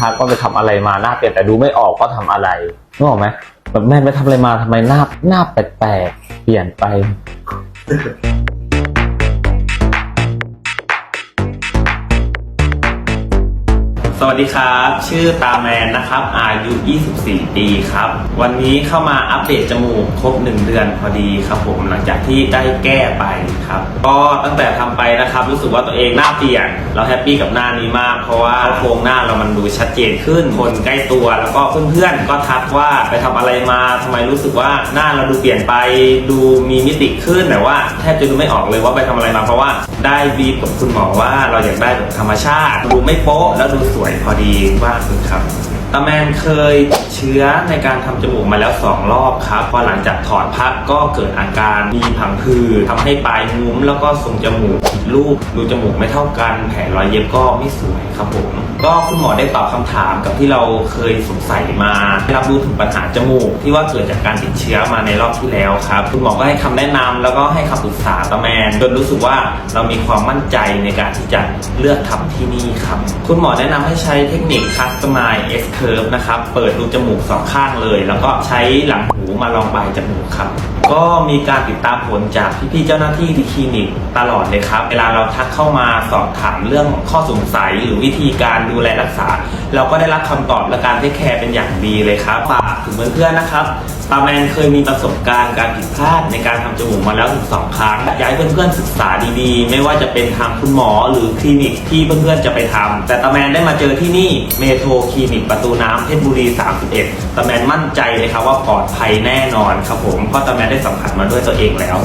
ทักว่าไปทำอะไรมาหน้าเปลี่ยนแต่ดูไม่ออกว่าทำอะไรนึกออกไหมแบบแม่ไปทำอะไรมาทำไมหน้าหน้าแปลกๆเปลี่ยนไป สวัสดีครับ ชื่อตาแมนนะครับ อายุ 24 ปีครับ วันนี้เข้ามาอัปเดตจมูกครบ 1 เดือนพอดีครับผมหลังจากที่ได้แก้ไปครับ ก็ตั้งแต่ทำไปนะครับ รู้สึกว่าตัวเองหน้าเปลี่ยน เราแฮปปี้กับหน้านี้มาก เพราะว่าโครงหน้าเรามันดูชัดเจนขึ้น คนใกล้ตัวแล้วก็เพื่อนๆ ก็ทักว่าไปทำอะไรมาทำไมรู้สึกว่าหน้าเราดูเปลี่ยนไป ดูมีมิติขึ้นแต่ว่าแทบจะดูไม่ออกเลยว่าไปทำอะไรมา เพราะว่าได้บีบกับคุณหมอว่าเราอยากได้แบบธรรมชาติ ดูไม่โป๊ะแล้วดูสวยพอดีมากเลยครับตาแมนเคย ชื้อในการทำจมูกมาแล้ว 2 รอบครับพอหลังจากถอดพักก็เกิดอาการมีผังผืดทำให้ปลายงุ้ม แล้วก็ทรงจมูกผิดรูปดูจมูกไม่เท่ากันแผลรอยเย็บก็ไม่สวยครับผมก็คุณหมอได้ตอบคำถามกับที่เราเคยสงสัยมาได้รับรู้ถึงปัญหาจมูก ที่ว่าเกิดจากการติดเชื้อมาในรอบที่แล้วครับคุณหมอก็ให้คำแนะนำแล้วก็ให้คำปรึกษาตาแมนจนรู้สึกว่าเรามีความมั่นใจในการที่จะเลือกทำที่นี่ครับคุณหมอแนะนำให้ใช้เทคนิค Customize S Curve นะครับเปิดรูจมูกสองข้างเลย แล้วก็ใช้หลังหูมาลองปลายจมูกครับ ก็มีการติดตามผลจากพี่ๆเจ้าหน้าที่ที่คลินิกตลอดเลยครับ เวลาเราทักเข้ามาสอบถามเรื่องข้อสงสัยหรือวิธีการดูแลรักษา เราก็ได้รับคำตอบและการเทคแคร์เป็นอย่างดีเลยครับฝากถึงเพื่อนๆนะครับ ตาแมนเคยมีประสบการณ์การผิดพลาดในการทำจมูกมาแล้วถึงสองครั้ง อยากให้เพื่อนๆศึกษาดีๆ ไม่ว่าจะเป็นทางคุณหมอหรือคลินิกที่เพื่อนๆจะไปทำแต่ตาแมนได้มาเจอที่นี่เมโทรคลินิกประตูน้ำเพชรบุรี 31ตาแมนมั่นใจเลยครับว่าปลอดภัยแน่นอนครับผมเพราะตาแมนได้สัมผัสมาด้วยตัวเองแล้ว